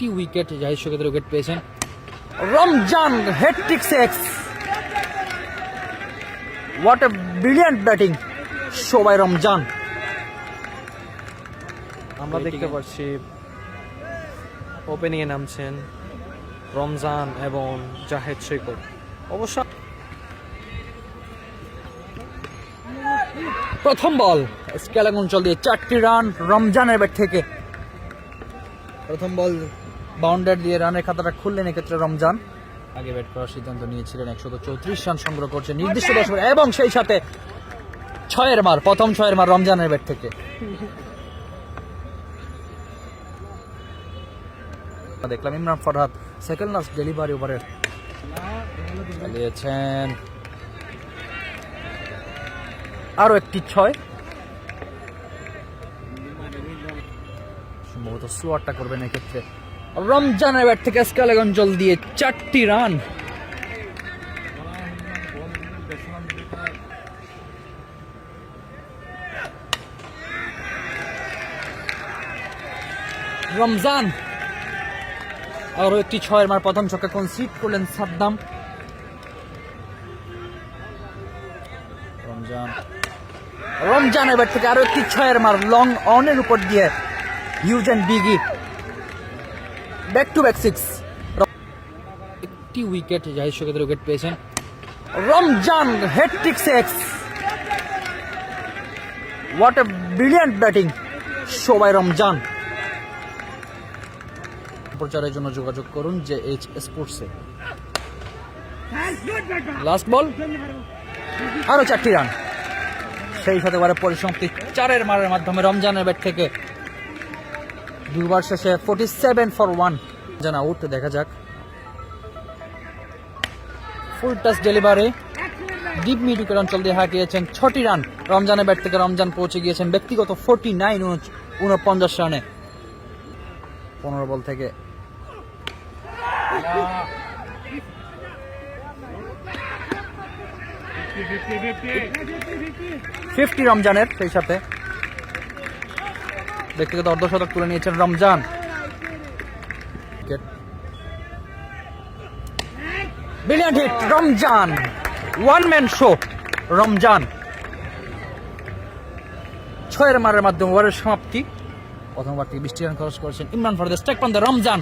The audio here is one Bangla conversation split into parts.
একটি উইকেট জাহিদ শোকেদের উইকেট পেয়েছেন। Ramzan hattrick six what a brilliant batting সবাই রমজান। আমরা দেখতে পাচ্ছি ওপেনিংয়ে নামছেন রমজান এবং জাহেদ সৈকত অবশ্য প্রথম বল স্কেলাং অঞ্চল দিয়ে চারটি রান রমজানের ব্যাট থেকে। প্রথম বল বাউন্ডার দিয়ে রানের খাতাটা খুললেন এক্ষেত্রে রমজান। আগে ব্যাট করার সিদ্ধান্ত নিয়েছিলেন একশত চৌত্রিশ রান সংগ্রহ করছে নির্দিষ্ট দশ এবং সেই সাথে ছয়ের মার প্রথম ছয়ের মার রমজানের ব্যাট থেকে। দেখলাম Imran Farhad second last delivery ওভারে চালিয়েছেন। আরও একটি ছয়। সম্ভবত স্লোয়ারটা করবেন এক্ষেত্রে। রমজানের ব্যাট থেকে স্কালেগ অঞ্চল দিয়ে চারটি রান। রমজান। আরও একটি ছয়ের মার প্রথম ছক্কা কনসিড করলেন সাদ্দাম। রমজান। রমজানের ব্যাট থেকে আরও একটি ছয়ের মার লং অনের উপর দিয়ে huge and biggie back to back six একটি উইকেট জাহিদ শোকেদের উইকেট পেয়েছেন। Ramzan hattrick six what a brilliant batting সবাই রমজান। প্রচারের জন্য যোগাযোগ করুন যে এইচ স্পোর্টসে লাস্ট বল আরও চারটি রান সেই সাথে এবারে পরিসমাপ্তি। চারের মারের মাধ্যমে রমজানের ব্যাট থেকে দুবার শেষে ফোর্টি সেভেন ফর ওয়ান যেন আউট দেখা যাক। Full touch delivery deep mid wicket অঞ্চল দিয়ে হাঁকিয়েছেন ছটি রান রমজানের ব্যাট থেকে রমজান পৌঁছে গিয়েছেন ব্যক্তিগত ফোর্টি নাইন উনপঞ্চাশ রানে পনেরো বল থেকে। ফিফটি রমজানের সেই সাথে। ব্যক্তিগত অর্ধশতক তুলে নিয়েছেন Ramzan. Ramzan. One man show Ramzan. ছয়ের মারের মাধ্যমে ওভারের সমাপ্তি। প্রথমবার থেকে বৃষ্টি রান খরচ করেছেন ইমরান ফরদের স্ট্রাইক পান রমজান।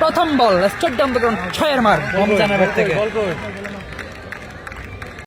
প্রথম বল স্ট্রাইক ডাউন ছয়ের মার, রমজানের থেকে।